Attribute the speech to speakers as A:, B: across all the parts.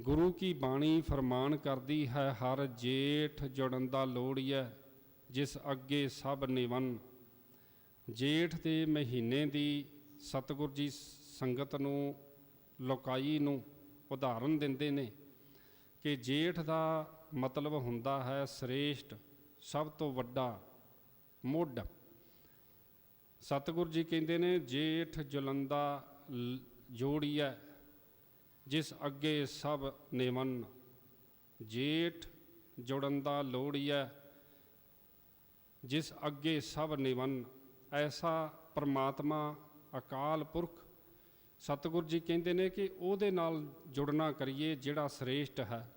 A: ਗੁਰੂ ਕੀ ਬਾਣੀ ਫਰਮਾਨ ਕਰਦੀ ਹੈ, ਹਰ ਜੇਠ ਜੁੜਨ ਦਾ ਲੋੜੀਐ ਜਿਸ ਅੱਗੇ ਸਭ ਨਿਵਨ। ਜੇਠ ਦੇ ਮਹੀਨੇ ਦੀ ਸਤਿਗੁਰ ਜੀ ਸੰਗਤ ਨੂੰ, ਲੋਕਾਈ ਨੂੰ ਉਦਾਹਰਨ ਦਿੰਦੇ ਨੇ ਕਿ ਜੇਠ ਦਾ ਮਤਲਬ ਹੁੰਦਾ ਹੈ ਸ੍ਰੇਸ਼ਟ, ਸਭ ਤੋਂ ਵੱਡਾ, ਮੁੱਢ। ਸਤਿਗੁਰ ਜੀ ਕਹਿੰਦੇ ਨੇ, ਜੇਠ ਜੁਲੰਦਾ ਲ- ਜੋੜੀਐ ਜਿਸ ਅੱਗੇ ਸਭ ਨਿਵਨ ਜੇਠ ਜੁੜਨ ਦਾ ਲੋੜੀਐ ਜਿਸ ਅੱਗੇ ਸਭ ਨਿਵਨ ਐਸਾ ਪ੍ਰਮਾਤਮਾ ਅਕਾਲ ਪੁਰਖ, ਸਤਿਗੁਰ ਜੀ ਕਹਿੰਦੇ ਨੇ ਕਿ ਉਹਦੇ ਨਾਲ ਜੁੜਨਾ ਕਰੀਏ ਜਿਹੜਾ ਸ੍ਰੇਸ਼ਟ ਹੈ।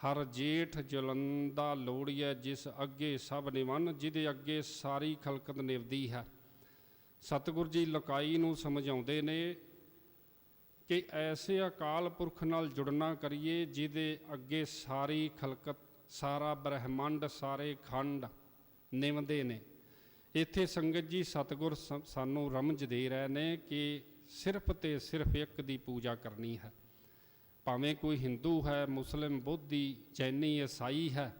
A: ਹਰ ਜੇਠ ਜਲੰਦਾ ਲੋੜੀਐ ਜਿਸ ਅੱਗੇ ਸਭ ਨਿਵਨ ਜਿਹਦੇ ਅੱਗੇ ਸਾਰੀ ਖਲਕਤ ਨਿਵਦੀ ਹੈ। ਸਤਿਗੁਰ ਜੀ ਲੁਕਾਈ ਨੂੰ ਸਮਝਾਉਂਦੇ ਨੇ ਕਿ ਐਸੇ ਅਕਾਲ ਪੁਰਖ ਨਾਲ ਜੁੜਨਾ ਕਰੀਏ ਜਿਹਦੇ ਅੱਗੇ ਸਾਰੀ ਖਲਕਤ, ਸਾਰਾ ਬ੍ਰਹਿਮੰਡ, ਸਾਰੇ ਖੰਡ ਨਿਵਦੇ ਨੇ। ਇੱਥੇ ਸੰਗਤ ਜੀ ਸਤਿਗੁਰ ਸ- ਸਾਨੂੰ ਰਮਜ ਦੇ ਰਹੇ ਨੇ ਕਿ ਸਿਰਫ ਤੇ ਸਿਰਫ ਇੱਕ ਦੀ ਪੂਜਾ ਕਰਨੀ ਹੈ। ਭਾਵੇਂ ਕੋਈ ਹਿੰਦੂ ਹੈ ਮੁਸਲਿਮ ਬੁੱਧੀ ਜੈਨੀ ਈਸਾਈ ਹੈ,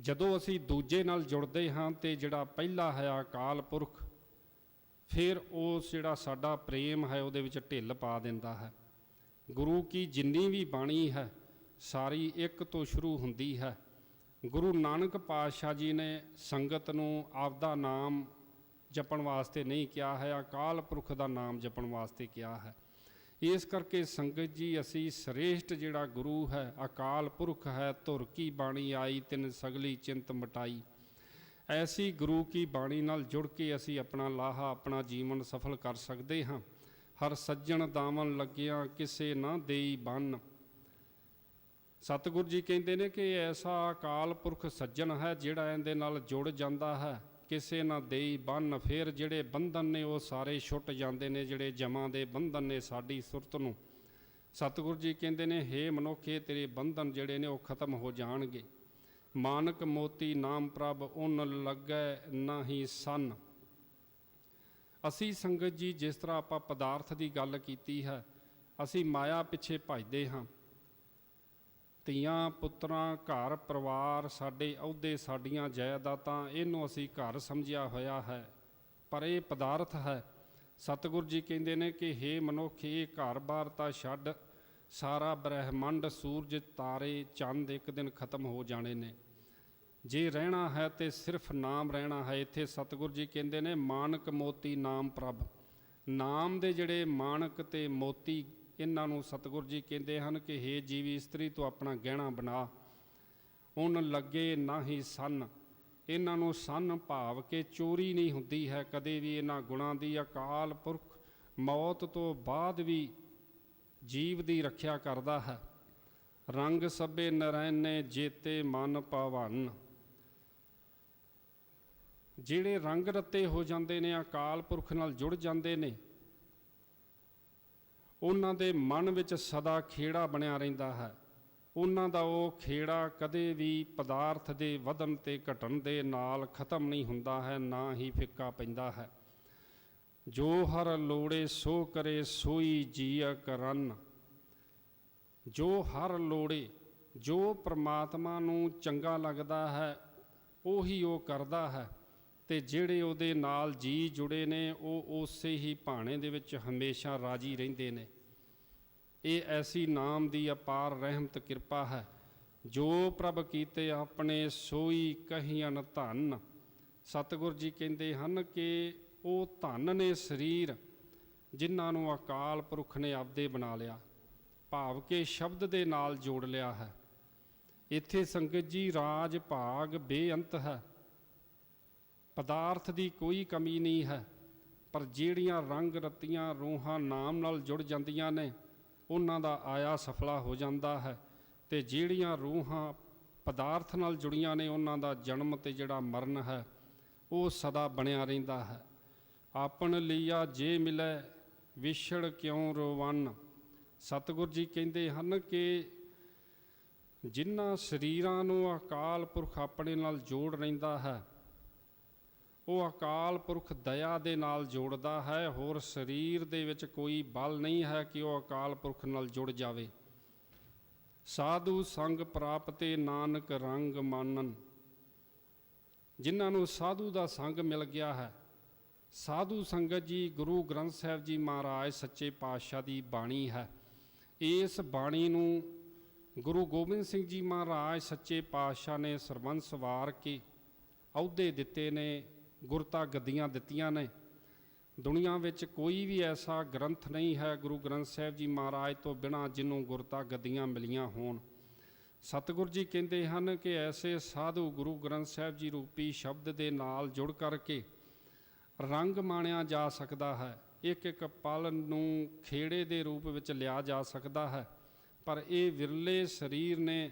A: ਜਦੋਂ ਅਸੀਂ ਦੂਜੇ ਨਾਲ ਜੁੜਦੇ ਹਾਂ ਤੇ ਜਿਹੜਾ ਪਹਿਲਾ ਹੈ ਅਕਾਲ ਪੁਰਖ ਫਿਰ ਉਸ ਜਿਹੜਾ ਸਾਡਾ ਪ੍ਰੇਮ ਹੈ, ਉਹਦੇ ਵਿੱਚ ਢਿੱਲ ਪਾ ਦਿੰਦਾ ਹੈ। ਗੁਰੂ ਕੀ ਜਿੰਨੀ ਵੀ ਬਾਣੀ ਹੈ, ਸਾਰੀ ਇੱਕ ਤੋਂ ਸ਼ੁਰੂ ਹੁੰਦੀ ਹੈ। ਗੁਰੂ ਨਾਨਕ ਪਾਤਸ਼ਾਹ ਜੀ ਨੇ ਸੰਗਤ ਨੂੰ ਆਪਦਾ ਨਾਮ ਜਪਣ ਵਾਸਤੇ ਨਹੀਂ ਕਿਹਾ ਹੈ, ਅਕਾਲ ਪੁਰਖ ਦਾ ਨਾਮ ਜਪਣ ਵਾਸਤੇ ਕਿਹਾ ਹੈ। ਇਸ ਕਰਕੇ ਸੰਗਤ ਜੀ, ਅਸੀਂ ਸ੍ਰੇਸ਼ਟ ਜਿਹੜਾ ਗੁਰੂ ਹੈ, ਅਕਾਲ ਪੁਰਖ ਹੈ, ਧੁਰ ਕੀ ਬਾਣੀ ਆਈ, ਤਿੰਨ ਸਗਲੀ ਚਿੰਤ ਮਟਾਈ। ਐਸੀ ਗੁਰੂ ਕੀ ਬਾਣੀ ਨਾਲ ਜੁੜ ਕੇ ਅਸੀਂ ਆਪਣਾ ਲਾਹਾ, ਆਪਣਾ ਜੀਵਨ ਸਫਲ ਕਰ ਸਕਦੇ ਹਾਂ। ਹਰ ਸੱਜਣ ਦਾਮਨ ਲੱਗਿਆ ਕਿਸੇ ਨਾ ਦੇਈ ਬੰਨ। ਸਤਿਗੁਰ ਜੀ ਕਹਿੰਦੇ ਨੇ ਕਿ ਐਸਾ ਅਕਾਲ ਪੁਰਖ ਸੱਜਣ ਹੈ ਜਿਹੜਾ ਇਹਦੇ ਨਾਲ ਜੁੜ ਜਾਂਦਾ ਹੈ। ਕਿਸੇ ਨਾ ਦੇਈ ਬੰਨ, ਫਿਰ ਜਿਹੜੇ ਬੰਧਨ ਨੇ ਉਹ ਸਾਰੇ ਛੁੱਟ ਜਾਂਦੇ ਨੇ, ਜਿਹੜੇ ਜਮਾਂ ਦੇ ਬੰਧਨ ਨੇ ਸਾਡੀ ਸੁਰਤ ਨੂੰ। ਸਤਿਗੁਰ ਜੀ ਕਹਿੰਦੇ ਨੇ, ਹੇ ਮਨੁੱਖੇ, ਤੇਰੇ ਬੰਧਨ ਜਿਹੜੇ ਨੇ ਉਹ ਖਤਮ ਹੋ ਜਾਣਗੇ। ਮਾਨਕ ਮੋਤੀ ਨਾਮ ਪ੍ਰਭ ਉਨ ਲੱਗੈ ਨਾਹੀ ਸਨ। ਅਸੀਂ ਸੰਗਤ ਜੀ, ਜਿਸ ਤਰ੍ਹਾਂ ਆਪਾਂ ਪਦਾਰਥ ਦੀ ਗੱਲ ਕੀਤੀ ਹੈ, ਅਸੀਂ ਮਾਇਆ ਪਿੱਛੇ ਭਜਦੇ ਹਾਂ। ਧੀਆਂ, ਪੁੱਤਰਾਂ, ਘਰ, ਪਰਿਵਾਰ, ਸਾਡੇ ਅਹੁਦੇ, ਸਾਡੀਆਂ ਜਾਇਦਾਦਾਂ, ਇਹਨੂੰ ਅਸੀਂ ਘਰ ਸਮਝਿਆ ਹੋਇਆ ਹੈ। ਪਰ ਇਹ ਪਦਾਰਥ ਹੈ। ਸਤਿਗੁਰ ਜੀ ਕਹਿੰਦੇ ਨੇ ਕਿ हे ਮਨੁੱਖ, ਇਹ ਘਰ-ਬਾਰ ਤਾਂ ਛੱਡ। ਸਾਰਾ ਬ੍ਰਹਿਮੰਡ ਸੂਰਜ ਤਾਰੇ ਚੰਦ ਇੱਕ ਦਿਨ ਖਤਮ ਹੋ ਜਾਣੇ ਨੇ। ਜੇ ਰਹਿਣਾ ਹੈ ਤੇ ਸਿਰਫ ਨਾਮ ਰਹਿਣਾ ਹੈ, ਇੱਥੇ ਸਤਿਗੁਰ ਜੀ ਕਹਿੰਦੇ ਨੇ, ਮਾਨਕ ਮੋਤੀ ਨਾਮ ਪ੍ਰਭ। ਨਾਮ ਦੇ ਜਿਹੜੇ ਮਾਨਕ ਤੇ ਮੋਤੀ ਇਹਨਾਂ ਨੂੰ ਸਤਿਗੁਰ ਜੀ ਕਹਿੰਦੇ ਹਨ ਕਿ हे ਜੀਵੀ ਇਸਤਰੀ, ਤੂੰ ਆਪਣਾ ਗਹਿਣਾ ਬਣਾ। ਉਹਨ ਲੱਗੇ ਨਾ ਹੀ ਸੰਨ। ਇਹਨਾਂ ਨੂੰ ਸੰਨ ਭਾਵ ਕੇ ਚੋਰੀ ਨਹੀਂ ਹੁੰਦੀ ਹੈ। ਕਦੇ ਵੀ ਇਹਨਾਂ ਗੁਣਾਂ ਦੀ ਅਕਾਲ ਪੁਰਖ ਮੌਤ ਤੋਂ ਬਾਅਦ ਵੀ ਜੀਵ ਦੀ ਰੱਖਿਆ ਕਰਦਾ ਹੈ। ਰੰਗ ਸਭੇ ਨਰੈਣੇ ਜੇਤੇ ਮਨ ਭਵਨ ਜਿਹੜੇ ਰੰਗ ਰੱਤੇ ਹੋ ਜਾਂਦੇ ਨੇ ਅਕਾਲ ਪੁਰਖ ਨਾਲ ਜੁੜ ਜਾਂਦੇ ਨੇ, ਉਹਨਾਂ ਦੇ ਮਨ ਵਿੱਚ ਸਦਾ ਖੇੜਾ ਬਣਿਆ ਰਹਿੰਦਾ ਹੈ। ਉਹਨਾਂ ਦਾ ਉਹ ਖੇੜਾ ਕਦੇ ਵੀ ਪਦਾਰਥ ਦੇ ਵਧਣ ਤੇ ਘਟਣ ਦੇ ਨਾਲ ਖਤਮ ਨਹੀਂ ਹੁੰਦਾ ਹੈ, ਨਾ ਹੀ ਫਿੱਕਾ ਪੈਂਦਾ ਹੈ। ਜੋ ਹਰ ਲੋੜੇ ਸੋ ਕਰੇ ਸੋਈ ਜੀਅ ਕਰਨ। ਜੋ ਹਰ ਲੋੜੇ, ਜੋ ਪ੍ਰਮਾਤਮਾ ਨੂੰ ਚੰਗਾ ਲੱਗਦਾ ਹੈ, ਉਹੀ ਉਹ ਕਰਦਾ ਹੈ ਤੇ ਜਿਹੜੇ ਉਹਦੇ ਨਾਲ ਜੀ ਜੁੜੇ ਨੇ, ਉਹ ਉਸੇ ਹੀ ਭਾਣੇ ਦੇ ਵਿੱਚ ਹਮੇਸ਼ਾ ਰਾਜੀ ਰਹਿੰਦੇ ਨੇ। ਇਹ ਐਸੀ ਨਾਮ ਦੀ ਅਪਾਰ ਰਹਿਮਤ ਕਿਰਪਾ ਹੈ, ਜੋ ਪ੍ਰਭ ਕੀਤੇ ਆਪਣੇ ਸੋਈ ਕਹੀਨ ਧਨ। ਸਤਿਗੁਰ ਜੀ ਕਹਿੰਦੇ ਹਨ ਕਿ ਉਹ ਧਨ ਨੇ ਸਰੀਰ, ਜਿਨ੍ਹਾਂ ਨੂੰ ਅਕਾਲ ਪੁਰਖ ਨੇ ਆਪਦੇ ਬਣਾ ਲਿਆ, ਭਾਵ ਕੇ ਸ਼ਬਦ ਦੇ ਨਾਲ ਜੋੜ ਲਿਆ ਹੈ। ਇੱਥੇ ਸੰਗਤ ਜੀ ਰਾਜ ਭਾਗ ਬੇਅੰਤ ਹੈ। ਪਦਾਰਥ ਦੀ ਕੋਈ ਕਮੀ ਨਹੀਂ ਹੈ, ਪਰ ਜਿਹੜੀਆਂ ਰੰਗ ਰਤੀਆਂ ਰੂਹਾਂ ਨਾਮ ਨਾਲ ਜੁੜ ਜਾਂਦੀਆਂ ਨੇ, ਉਹਨਾਂ ਦਾ ਆਇਆ ਸਫਲਾ ਹੋ ਜਾਂਦਾ ਹੈ ਤੇ ਜਿਹੜੀਆਂ ਰੂਹਾਂ ਪਦਾਰਥ ਨਾਲ ਜੁੜੀਆਂ ਨੇ, ਉਹਨਾਂ ਦਾ ਜਨਮ ਤੇ ਜਿਹੜਾ ਮਰਨ ਹੈ, ਉਹ ਸਦਾ ਬਣਿਆ ਰਹਿੰਦਾ ਹੈ। ਆਪਣ ਲਈਆ ਜੇ ਮਿਲੈ, ਵਿਛੜ ਕਿਉਂ ਰੋਵਨ? ਸਤਿਗੁਰ ਜੀ ਕਹਿੰਦੇ ਹਨ ਕਿ ਜਿਨ੍ਹਾਂ ਸਰੀਰਾਂ ਨੂੰ ਅਕਾਲ ਪੁਰਖ ਆਪਣੇ ਨਾਲ ਜੋੜ ਰਹਿੰਦਾ ਹੈ, ਉਹ ਅਕਾਲ ਪੁਰਖ ਦਇਆ ਦੇ ਨਾਲ ਜੋੜਦਾ ਹੈ, ਹੋਰ ਸਰੀਰ ਦੇ ਵਿੱਚ ਕੋਈ ਬਲ ਨਹੀਂ ਹੈ ਕਿ ਉਹ ਅਕਾਲ ਪੁਰਖ ਨਾਲ ਜੁੜ ਜਾਵੇ। ਸਾਧੂ ਸੰਗ ਪ੍ਰਾਪਤੇ ਨਾਨਕ ਰੰਗ ਮਾਨਨ। ਜਿਨ੍ਹਾਂ ਨੂੰ ਸਾਧੂ ਦਾ ਸੰਗ ਮਿਲ ਗਿਆ ਹੈ ਸਾਧੂ ਸੰਗਤ ਜੀ, ਗੁਰੂ ਗ੍ਰੰਥ ਸਾਹਿਬ ਜੀ ਮਹਾਰਾਜ, ਸੱਚੇ ਪਾਤਸ਼ਾਹ ਦੀ ਬਾਣੀ ਹੈ। ਇਸ ਬਾਣੀ ਨੂੰ ਗੁਰੂ ਗੋਬਿੰਦ ਸਿੰਘ ਜੀ ਮਹਾਰਾਜ, ਸੱਚੇ ਪਾਤਸ਼ਾਹ ਨੇ ਸਰਬੰਸ ਵਾਰ ਕੇ ਅਹੁਦੇ ਦਿੱਤੇ ਨੇ, ਗੁਰਤਾ ਗੱਦੀਆਂ ਦਿੱਤੀਆਂ ਨੇ। ਦੁਨੀਆ ਵਿੱਚ ਕੋਈ ਵੀ ਐਸਾ ਗ੍ਰੰਥ ਨਹੀਂ ਹੈ ਗੁਰੂ ਗ੍ਰੰਥ ਸਾਹਿਬ ਜੀ ਮਹਾਰਾਜ ਤੋਂ ਬਿਨਾ ਜਿਹਨੂੰ ਗੁਰਤਾ ਗੱਦੀਆਂ ਮਿਲੀਆਂ ਹੋਣ। ਸਤਿਗੁਰ ਜੀ ਕਹਿੰਦੇ ਹਨ ਕਿ ਐਸੇ ਸਾਧੂ ਗੁਰੂ ਗ੍ਰੰਥ ਸਾਹਿਬ ਜੀ ਰੂਪੀ ਸ਼ਬਦ ਦੇ ਨਾਲ ਜੁੜ ਕਰਕੇ ਰੰਗ ਮਾਣਿਆ ਜਾ ਸਕਦਾ ਹੈ। ਇੱਕ ਇੱਕ ਪਲ ਨੂੰ ਖੇੜੇ ਦੇ ਰੂਪ ਵਿੱਚ ਲਿਆ ਜਾ ਸਕਦਾ ਹੈ। ਪਰ ਇਹ ਵਿਰਲੇ ਸਰੀਰ ਨੇ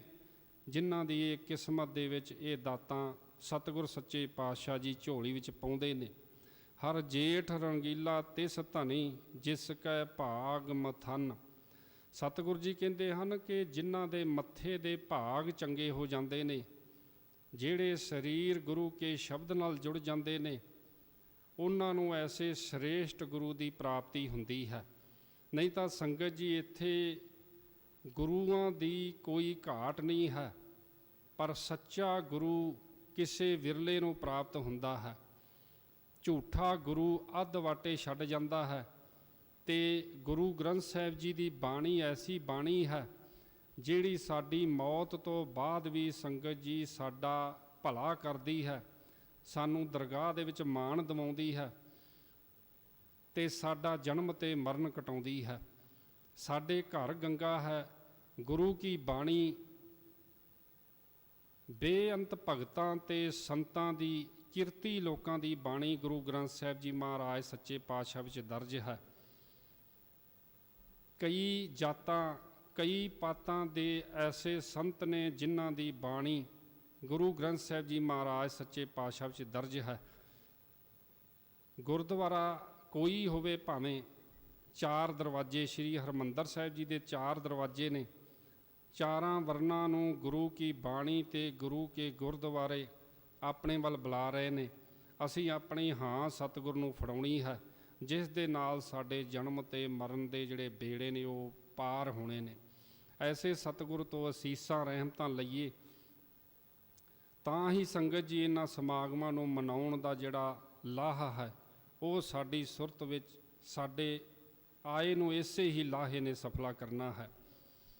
A: ਜਿਨ੍ਹਾਂ ਦੀ ਇਹ ਕਿਸਮਤ ਦੇ ਵਿੱਚ ਇਹ ਦਾਤਾਂ ਸਤਿਗੁਰ ਸੱਚੇ ਪਾਤਸ਼ਾਹ ਜੀ ਝੋਲੀ ਵਿੱਚ ਪਾਉਂਦੇ ਨੇ। ਹਰ ਜੇਠ ਰੰਗੀਲਾ ਤਿਸ ਧਨੀ ਜਿਸ ਕੈ ਭਾਗ ਮਥਨ। ਸਤਿਗੁਰੂ ਜੀ ਕਹਿੰਦੇ ਹਨ ਕਿ ਜਿਨ੍ਹਾਂ ਦੇ ਮੱਥੇ ਦੇ ਭਾਗ ਚੰਗੇ ਹੋ ਜਾਂਦੇ ਨੇ, ਜਿਹੜੇ ਸਰੀਰ ਗੁਰੂ ਕੇ ਸ਼ਬਦ ਨਾਲ ਜੁੜ ਜਾਂਦੇ ਨੇ ਉਹਨਾਂ ਨੂੰ ਐਸੇ ਸ੍ਰੇਸ਼ਟ ਗੁਰੂ ਦੀ ਪ੍ਰਾਪਤੀ ਹੁੰਦੀ ਹੈ। ਨਹੀਂ ਤਾਂ ਸੰਗਤ ਜੀ, ਇੱਥੇ ਗੁਰੂਆਂ ਦੀ ਕੋਈ ਘਾਟ ਨਹੀਂ ਹੈ, ਪਰ ਸੱਚਾ ਗੁਰੂ ਕਿਸੇ ਵਿਰਲੇ ਨੂੰ ਪ੍ਰਾਪਤ ਹੁੰਦਾ ਹੈ। ਝੂਠਾ ਗੁਰੂ ਅੱਧ ਵਾਟੇ ਛੱਡ ਜਾਂਦਾ ਹੈ ਤੇ ਗੁਰੂ ਗ੍ਰੰਥ ਸਾਹਿਬ ਜੀ ਦੀ ਬਾਣੀ ਐਸੀ ਬਾਣੀ ਹੈ, ਜਿਹੜੀ ਸਾਡੀ ਮੌਤ ਤੋਂ ਬਾਅਦ ਵੀ ਸੰਗਤ ਜੀ ਸਾਡਾ ਭਲਾ ਕਰਦੀ ਹੈ। ਸਾਨੂੰ ਦਰਗਾਹ ਦੇ ਵਿੱਚ ਮਾਣ ਦਿਵਾਉਂਦੀ ਹੈ ਤੇ ਸਾਡਾ ਜਨਮ ਤੇ ਮਰਨ ਕਟਾਉਂਦੀ ਹੈ। ਸਾਡੇ ਘਰ ਗੰਗਾ ਹੈ, ਗੁਰੂ ਕੀ ਬਾਣੀ। ਬੇਅੰਤ ਭਗਤਾਂ ਤੇ ਸੰਤਾਂ ਦੀ, ਕਿਰਤੀ ਲੋਕਾਂ ਦੀ ਬਾਣੀ ਗੁਰੂ ਗ੍ਰੰਥ ਸਾਹਿਬ ਜੀ ਮਹਾਰਾਜ ਸੱਚੇ ਪਾਤਸ਼ਾਹ ਵਿੱਚ ਦਰਜ ਹੈ। ਕਈ ਜਾਤਾਂ, ਕਈ ਪਾਤਾਂ ਦੇ ਐਸੇ ਸੰਤ ਨੇ ਜਿਨ੍ਹਾਂ ਦੀ ਬਾਣੀ ਗੁਰੂ ਗ੍ਰੰਥ ਸਾਹਿਬ ਜੀ ਮਹਾਰਾਜ ਸੱਚੇ ਪਾਤਸ਼ਾਹ ਵਿੱਚ ਦਰਜ ਹੈ। ਗੁਰਦੁਆਰਾ ਕੋਈ ਹੋਵੇ ਭਾਵੇਂ ਚਾਰ ਦਰਵਾਜ਼ੇ ਸ੍ਰੀ ਹਰਮੰਦਰ ਸਾਹਿਬ ਜੀ ਦੇ ਚਾਰ ਦਰਵਾਜ਼ੇ ਨੇ, ਚਾਰਾਂ ਵਰਨਾਂ ਨੂੰ ਗੁਰੂ ਕੀ ਬਾਣੀ ਤੇ ਗੁਰੂ ਕੇ ਗੁਰਦੁਆਰੇ ਆਪਣੇ ਵੱਲ ਬੁਲਾ ਰਹੇ ਨੇ। ਅਸੀਂ ਆਪਣੀ ਹਾਂ ਸਤਿਗੁਰ ਨੂੰ ਫੜਾਉਣੀ ਹੈ, ਜਿਸ ਦੇ ਨਾਲ ਸਾਡੇ ਜਨਮ ਤੇ ਮਰਨ ਦੇ ਜਿਹੜੇ ਬੇੜੇ ਨੇ ਉਹ ਪਾਰ ਹੋਣੇ ਨੇ। ਐਸੇ ਸਤਿਗੁਰ ਤੋਂ ਅਸੀਸਾਂ, ਰਹਿਮਤਾਂ ਲਈਏ ਤਾਂ ਹੀ ਸੰਗਤ ਜੀ ਇਹਨਾਂ ਸਮਾਗਮਾਂ ਨੂੰ ਮਨਾਉਣ ਦਾ ਜਿਹੜਾ ਲਾਹਾ ਹੈ, ਉਹ ਸਾਡੀ ਸੁਰਤ ਵਿੱਚ ਸਾਡੇ ਆਏ ਨੂੰ ਇਸੇ ਹੀ ਲਾਹੇ ਨੇ ਸਫਲਾ ਕਰਨਾ ਹੈ।